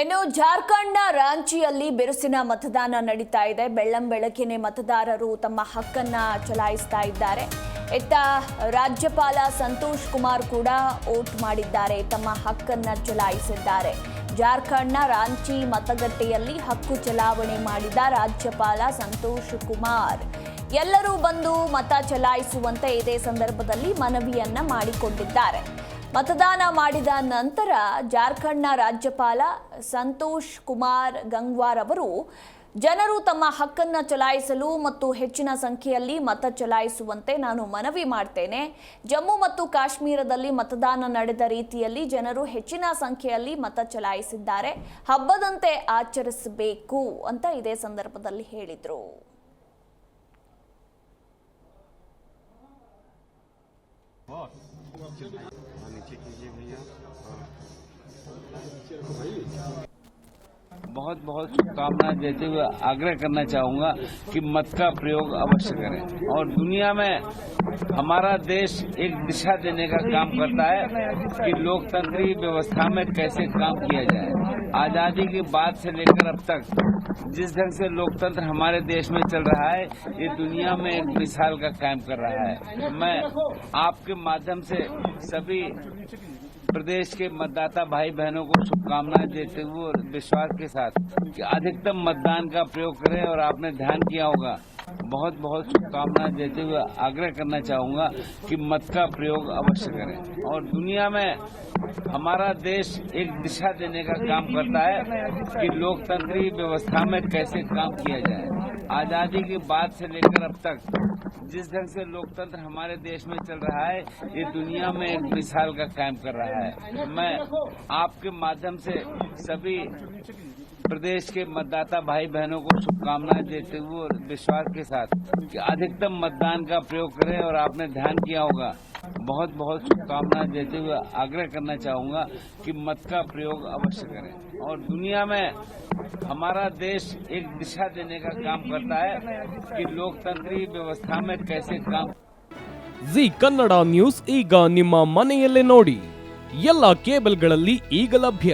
ಇನ್ನು ಜಾರ್ಖಂಡ್ನ ರಾಂಚಿಯಲ್ಲಿ ಬಿರುಸಿನ ಮತದಾನ ನಡೀತಾ ಇದೆ. ಬೆಳ್ಳಂ ಬೆಳಕಿನೇ ಮತದಾರರು ತಮ್ಮ ಹಕ್ಕನ್ನ ಚಲಾಯಿಸ್ತಾ ಇದ್ದಾರೆ. ಇತ್ತ ರಾಜ್ಯಪಾಲ ಸಂತೋಷ್ ಕುಮಾರ್ ಕೂಡ ವೋಟ್ ಮಾಡಿದ್ದಾರೆ. ತಮ್ಮ ಹಕ್ಕನ್ನ ಚಲಾಯಿಸಿದ್ದಾರೆ. ಜಾರ್ಖಂಡ್ನ ರಾಂಚಿ ಮತಗಟ್ಟೆಯಲ್ಲಿ ಹಕ್ಕು ಚಲಾವಣೆ ಮಾಡಿದ ರಾಜ್ಯಪಾಲ ಸಂತೋಷ್ ಕುಮಾರ್. ಎಲ್ಲರೂ ಬಂದು ಮತ ಚಲಾಯಿಸುವಂತೆ ಇದೇ ಸಂದರ್ಭದಲ್ಲಿ ಮನವಿಯನ್ನ ಮಾಡಿಕೊಂಡಿದ್ದಾರೆ. ಮತದಾನ ಮಾಡಿದ ನಂತರ ಜಾರ್ಖಂಡ್ನ ರಾಜ್ಯಪಾಲ ಸಂತೋಷ್ ಕುಮಾರ್ ಗಂಗ್ವಾರ್ ಅವರು ಜನರು ತಮ್ಮ ಹಕ್ಕನ್ನು ಚಲಾಯಿಸಲು ಮತ್ತು ಹೆಚ್ಚಿನ ಸಂಖ್ಯೆಯಲ್ಲಿ ಮತ ಚಲಾಯಿಸುವಂತೆ ನಾನು ಮನವಿ ಮಾಡ್ತೇನೆ. ಜಮ್ಮು ಮತ್ತು ಕಾಶ್ಮೀರದಲ್ಲಿ ಮತದಾನ ನಡೆದ ರೀತಿಯಲ್ಲಿ ಜನರು ಹೆಚ್ಚಿನ ಸಂಖ್ಯೆಯಲ್ಲಿ ಮತ ಚಲಾಯಿಸಿದ್ದಾರೆ. ಹಬ್ಬದಂತೆ ಆಚರಿಸಬೇಕು ಅಂತ ಇದೇ ಸಂದರ್ಭದಲ್ಲಿ ಹೇಳಿದರು. नीचे कीजिए भैया बहुत बहुत शुभकामनाएँ देते हुए आग्रह करना चाहूँगा कि मत का प्रयोग अवश्य करें। और दुनिया में हमारा देश एक दिशा देने का काम करता है कि लोकतंत्री व्यवस्था में कैसे काम किया जाए। आज़ादी के बाद से लेकर अब तक जिस ढंग से लोकतंत्र हमारे देश में चल रहा है, ये दुनिया में एक मिसाल का कायम कर रहा है। मैं आपके माध्यम से सभी प्रदेश के मतदाता भाई बहनों को शुभकामनाएँ देते हुए विश्वास के साथ कि अधिकतम मतदान का प्रयोग करें और आपने ध्यान किया होगा। बहुत बहुत शुभकामनाएँ देते हुए आग्रह करना चाहूँगा कि मत का प्रयोग अवश्य करें। और दुनिया में हमारा देश एक दिशा देने का काम करता है कि लोकतंत्री व्यवस्था में कैसे काम किया जाए। आज़ादी के बाद से लेकर अब तक जिस ढंग से लोकतंत्र हमारे देश में चल रहा है, ये दुनिया में एक मिसाल का कायम कर रहा है। मैं आपके माध्यम से सभी प्रदेश के मतदाता भाई बहनों को शुभकामनाएं देते हुए और विश्वास के साथ कि अधिकतम मतदान का प्रयोग करें और आपने ध्यान किया होगा बहुत बहुत शुभकामनाएं देते हुए आग्रह करना चाहूंगा कि मत का प्रयोग अवश्य करें और दुनिया में हमारा देश एक दिशा देने का काम करता है कि लोकतंत्री व्यवस्था में कैसे काम ಜಿ ಕನ್ನಡ ನ್ಯೂಸ್ ಈಗ ನಿಮ್ಮ ಮನೆಯಲ್ಲೇ ನೋಡಿ ಎಲ್ಲ ಕೇಬಲ್ಗಳಲ್ಲಿ ಈಗ ಲಭ್ಯ